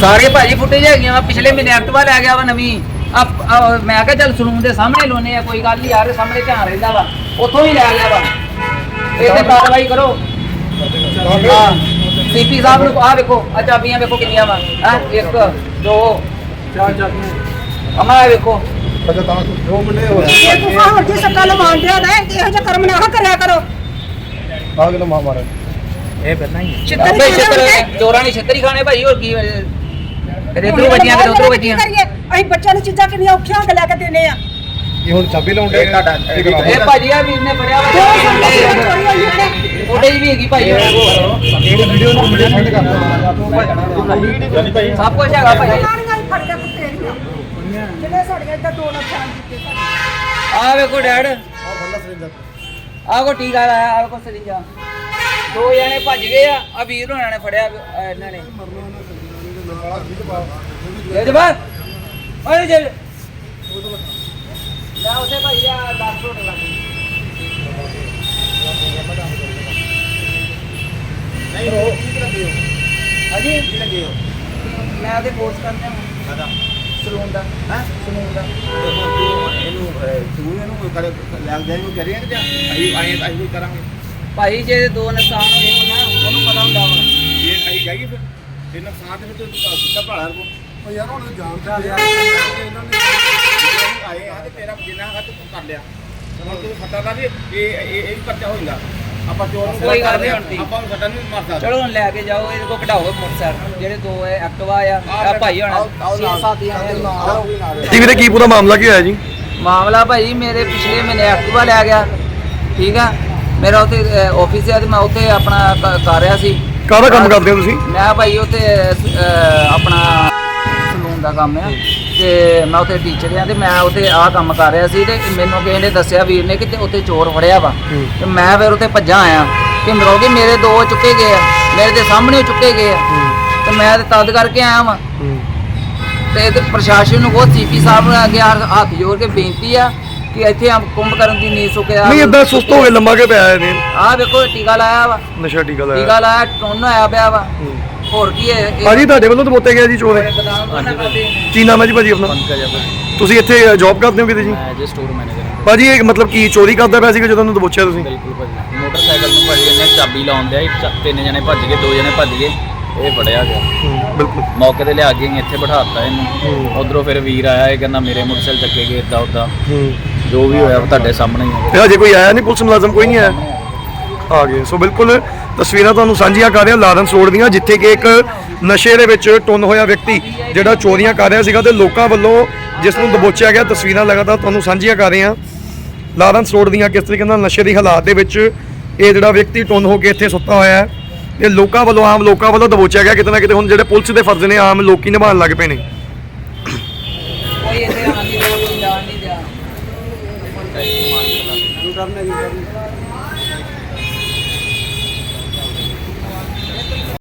ਸਾਰੇ ਭਾਜੀ ਫੁੱਟੇਜ ਹੈਗੀਆਂ ਵਾ ਪਿਛਲੇ ਮਹੀਨੇ ਐਕਟਿਵਾ ਲੈ ਗਿਆ ਵਾ ਨਵੀਂ। ਆ ਮੈਂ ਕਿਹਾ ਚੱਲ ਸਲੂਨ ਦੇ ਸਾਹਮਣੇ ਲੋਨੇ ਆ ਕੋਈ ਗੱਲ ਨਹੀਂ ਯਾਰ ਸਾਹਮਣੇ ਧਿਆਨ ਰਹਿੰਦਾ ਵਾ ਉੱਥੋਂ ਹੀ ਲੈ ਗਿਆ ਵਾ। ਇਹ ਤੇ ਕਾਰਵਾਈ ਕਰੋ। ਹਾਂ ਸੀਪੀ ਸਾਹਿਬ ਨੂੰ ਆ ਵੇਖੋ ਆ ਚਾਬੀਆਂ ਵੇਖੋ ਕਿੰਨੀਆਂ ਵਾ ਹਾਂ ਇੱਕ ਦੋ ਚਾਰ ਚਾਬੀਆਂ ਅਮਾ ਵੇਖੋ। ਅੱਛਾ ਤਾਂ ਦੋ ਮੁੰਡੇ ਹੋਰ। ਇਹ ਤੂੰ ਹੋਰ ਜੀ ਸੱਟਾ ਲਵਾਉਣ ਡਿਆ ਨਾ ਇਹੋ ਜਿਹਾ ਕਰਮ ਨਾ ਕਰਿਆ ਕਰੋ। ਆ ਕਿਲੋ ਮਾਰ ਮਾਰੇ ਛਿੱਤਰ ਆਪੇ ਹੀ। ਛਿੱਤਰ ਚੋਰਾਂ ਨੇ ਛਿੱਤਰ ਹੀ? ਖਾਣੇ ਭਾਈ ਹੋਰ ਕੀ ਕਦੇ ਇਧਰੋਂ ਵੱਜੀਆਂ ਕਦੇ ਉਧਰੋਂ ਵੱਜੀਆਂ। ਕਰੀਏ? ਅਸੀਂ ਬੱਚਿਆਂ ਨੂੰ ਚੀਜ਼ਾਂ ਕਿੰਨੀਆਂ ਔਖੀਆਂ ਹੋ ਕੇ ਲੈ ਕੇ ਦਿੰਦੇ ਆ। ਇਹ ਹੁਣ ਚਾਬੀ ਲਾਉਂਦੇ ਇਹ ਭਾਜੀ ਆ ਵੀਰ ਨੇ ਫੜਿਆ ਵਾ। ਦੋ ਸਾਲਾਂ ਦੀ ਚੋਰੀ ਹੋਈ ਉਹਨੇ ਉਹਦੇ ਵੀ ਹੈਗੀ ਭਾਈ। ਉਹਨਾਂ ਕੋਲ ਇਹ ਵੀਡੀਓ ਨੂੰ ਵੀਡੀਓ ਸੈਂਡ ਕਰ ਸਭ ਕੁਝ ਹੈਗਾ ਭਾਈ। ਕਾਣੀਆਂ ਹੀ ਫੜ ਕੇ ਕੁੱਤੇ ਦੀਆਂ ਜਿਹੜੇ ਸਾਡੀਆਂ ਇੱਧਰ ਦੋ ਨੁਕਸਾਨ ਕੀਤੇ ਸਾਡੇ ਆ ਵੇਖੋ ਡੈਡ। ਆ ਕੋ ਟੀਕਾ ਲਾਇਆ ਆ ਕੋ ਸਰਿੰਜਾ। ਦੋ ਜਣੇ ਭੱਜ ਗਏ ਆ ਆ ਵੀਰ ਹੋਣਾ ਨੇ ਫੜਿਆ ਅਹ ਇਹਨਾਂ ਨੇ। ਬਾਅਦ ਓਏ ਜੇ ਲੈ ਉਸੇ ਭਾਈ ਆ 10 ਰੋਟ ਲੱਗ ਨਹੀਂ ਰੋ ਕੀ ਲੱਗੇ ਹੋ? ਹਾਂਜੀ? ਕੀ ਲੱਗੇ ਹੋ? ਮੈਂ ਉਹਦੇ ਕੋਰਸ ਕਰਦਾ ਆਦਾ ਸਲੂਨ ਦਾ। ਹਾਂ? ਸਲੂਨ ਦਾ। ਇਹਨੂੰ ਤੂੰ ਇਹਨੂੰ ਕਰ ਲੱਗ ਜਾਏ ਨੂੰ ਕਰੀਏ ਜਾਂ? ਅਸੀਂ ਅਸੀਂ ਵੀ ਕਰਾਂਗੇ। ਭਾਈ ਜੇ ਦੋ ਨੁਕਸਾਨ ਹੋਏ ਹੋਣ ਨਾ ਉਹਨੂੰ ਪਤਾ ਹੁੰਦਾ ਵਾ। ਇਹ ਅਸੀਂ ਜਾਈਏ ਫਿਰ ਤੇ ਨੁਕਸਾਨ ਤੇ ਫਿਰ ਤੂੰ ਸੁੱਤਾ ਭਾਲਾ ਰੋ ਉਹ ਯਾਰ ਹੁਣ ਜਾਣਦਾ ਯਾਰ ਇਹਨਾਂ ਨੇ ਆਏ ਆ ਤੇ ਤੇਰਾ ਜਿੰਨਾ ਹੈਗਾ ਤੂੰ ਕਰ ਲਿਆ। ਹੁਣ ਤੂੰ ਫਟਾ ਦਾ ਵੀ ਇਹ ਇਹ ਇਹ ਪਰਚਾ ਹੋ ਜਾਂਦਾ। ਆਪਾਂ ਚੋਰ ਨੂੰ ਕੋਈ ਗੱਲ ਕਰਦੇ ਨਹੀਂ ਹੁੰਦੀ। ਆਪਾਂ ਨੂੰ ਫਟਾ ਨਹੀਂ ਮਾਰ ਸਕਦਾ ਚਲੋ ਹੁਣ ਲੈ ਕੇ ਜਾਓ ਇਹਦੇ ਕੋ ਕਢਾਓ ਮੋਟਰਸਾਈਕਲ। ਜਿਹੜੇ ਦੋ ਹੈ ਐਕਟਿਵਾ ਆ ਆ ਭਾਈ ਹੋਣਾ। ਛੇ ਸੱਤ ਜਣੇ ਟੀਵੀ ਤੇ ਕੀ ਪੂਰਾ ਮਾਮਲਾ ਕੀ ਹੋਇਆ ਜੀ? ਮਾਮਲਾ ਭਾਈ ਮੇਰੇ ਪਿਛਲੇ ਮਹੀਨੇ ਐਕਟਿਵਾ ਲੈ ਗਿਆ। ਠੀਕ ਆ? ਮੇਰਾ ਉੱਥੇ ਆਫਿਸ ਹੈ ਤੇ ਮੈਂ ਉੱਥੇ ਆਪਣਾ ਕ- ਕਰ ਰਿਹਾ ਸੀ। ਕਾਹਦਾ ਕੰਮ ਕਰਦੇ ਹੋ ਤੁਸੀਂ? ਮੈਂ ਭਾਈ ਉੱਥੇ ਅਹ, ਆਪਣਾ ਸਲੂਨ ਦਾ ਕੰਮ ਆ ਤੇ ਮੈਂ ਉੱਥੇ ਟੀਚਰ ਆ ਤੇ ਮੈਂ ਉੱਥੇ ਆਹ ਕੰਮ ਕਰ ਰਿਹਾ ਸੀ ਤੇ ਮੈਨੂੰ ਕਿਸੇ ਨੇ ਦੱਸਿਆ ਵੀਰ ਨੇ ਕਿ ਤੇ ਉੱਥੇ ਚੋਰ ਫੜਿਆ ਵਾ। ਤੇ ਮੈਂ ਫਿਰ ਉੱਥੇ ਭੱਜਾਂ ਆਇਆ। ਕਿ ਮਰੋਗੇ ਮੇਰੇ ਦੋ ਚੁੱਕੇ ਗਏ ਆ ਮੇਰੇ ਦੇ ਸਾਹਮਣੇ ਚੁੱਕੇ ਗਏ ਆ। ਤੇ ਮੈਂ ਤੇ ਤਦ ਕਰਕੇ ਆਇਆ ਵਾਂ। ਤੇ ਪ੍ਰਸ਼ਾਸਨ ਨੂੰ ਬਹੁਤ ਸੀਪੀ ਸਾਹਿਬ ਨੂੰ ਅੱਗੇ ਹੱਥ ਹੱਥ ਜੋੜ ਕੇ ਬੇਨਤੀ ਆ ਕਿ ਇੱਥੇ ਆ ਕੁੰਭ ਕਰਨ ਦੀ ਨੀਂਹ ਸੁੱਕਿਆ ਨਹੀਂ ਇਦਾਂ ਸੁਸਤ ਹੋ ਕੇ ਲੰਮਾ ਕੇ ਪਿਆ ਇਹਨੇ ਆਹ ਵੇਖੋ ਟੀਕਾ ਲਾਇਆ ਵਾ। ਨਸ਼ਾ ਟੀਕਾ ਲਾਇਆ। ਟੀਕਾ ਲਾਇਆ ਟੋਨ ਆਇਆ ਪਿਆ ਵਾ। ਹੋਰ ਕੀ ਹੈ? ਇਹ- ਭਾਜੀ ਤੁਹਾਡੇ ਵੱਲੋਂ ਦਬੋਤੇ ਗਿਆ ਜੀ ਚੋਰ? ਬਦਾਮ ਤੋਂ ਨਾ ਖਾਦੇ ਕੀ ਨਾਮ ਹੈ ਜੀ ਭਾਜੀ ਆਪਣਾ? ਤੁਸੀਂ ਇੱਥੇ ਜੌਬ ਕਰਦੇ ਹੋ ਕਿਤੇ ਜੀ? ਐਜ ਸਟੋਰ ਮੈਨੇਜਰ ਭਾਜੀ ਇਹ ਮਤਲਬ ਕੀ ਚੋਰੀ ਕਰਦਾ ਪਿਆ ਸੀਗਾ ਜਦੋਂ ਉਹਨੂੰ ਦਬੋਚਿਆ ਤੁਸੀਂ? ਬਿਲਕੁਲ ਭਾਜੀ। ਮੋਟਰਸਾਈਕਲ ਨੂੰ ਭਾਜੀ ਇਹਨੇ ਚਾਬੀ ਲਾਉਣ ਦਿਆ ਤਿੰਨ ਜਣੇ ਭੱਜ ਗਏ ਦੋ ਜਣੇ ਭੱਜ ਗਏ। ਇਹ ਫੜਿਆ ਗਿਆ। ਬਿਲਕੁਲ। ਮੌਕੇ ਤੇ ਲਿਆ ਕੇ ਇੱਥੇ ਬਿਠਾਤਾ ਇਹਨੂੰ। ਉਧਰੋਂ ਫਿਰ ਵੀਰ ਆਇਆ ਇਹ ਕਹਿੰਦਾ ਮੇਰੇ ਮੋਟਰਸਾਈਕਲ ਚੱਕੇ ਗਏ ਇਦਾਂ ਉਦਾਂ ਜੋ ਵੀ ਹੋਇਆ ਉਹ ਤੁਹਾਡੇ ਸਾਹਮਣੇ ਹੀ ਹੈ ਤੇ ਹਜੇ ਕੋਈ ਆਇਆ ਨਹੀਂ ਪੁਲਿਸ ਮੁਲਾਜ਼ਮ ਕੋਈ ਨਹੀਂ ਆਇਆ। ਆ ਗਏ। ਸੋ ਬਿਲਕੁਲ ਤਸਵੀਰਾਂ ਤੁਹਾਨੂੰ ਸਾਂਝੀਆਂ ਕਰ ਰਿਹਾ ਲਾਰੈਂਸ ਰੋਡ ਦੀਆਂ ਜਿੱਥੇ ਕਿ ਇੱਕ ਨਸ਼ੇ ਦੇ ਵਿੱਚ ਟੁੰਨ ਹੋਇਆ ਵਿਅਕਤੀ ਜਿਹੜਾ ਚੋਰੀਆਂ ਕਰ ਰਿਹਾ ਸੀਗਾ ਤੇ ਲੋਕਾਂ ਵੱਲੋਂ ਜਿਸ ਨੂੰ ਦਬੋਚਿਆ ਗਿਆ ਤਸਵੀਰਾਂ ਲਗਾਤਾਰ ਤੁਹਾਨੂੰ ਸਾਂਝੀਆਂ ਕਰ ਰਹੇ। ਹਾਂ ਲਾਰੈਂਸ ਰੋਡ ਦੀਆਂ ਕਿਸ ਤਰੀਕੇ ਨਾਲ ਨਸ਼ੇ ਦੀ ਹਾਲਾਤ ਦੇ ਵਿੱਚ ਇਹ ਜਿਹੜਾ ਵਿਅਕਤੀ ਟੁੰਨ ਹੋ ਕੇ ਇੱਥੇ ਸੁੱਤਾ ਹੋਇਆ ਹੈ। ਇਹ ਲੋਕਾਂ ਵੱਲੋਂ ਆਮ ਲੋਕਾਂ ਵੱਲੋਂ ਦਬੋਚਿਆ ਗਿਆ ਕਿਤੇ ਨਾ ਕਿਤੇ ਹੁਣ ਜਿਹੜੇ ਪੁਲਿਸ ਦੇ ਫਰਜ਼ ਨੇ ਆਮ ਲੋਕੀ ਨਿਭਾਉਣ ਲੱਗ ਪਏ ਨੇ। ਕੋਈ ਕੋਈ ਜਾਣ ਨਹੀਂ।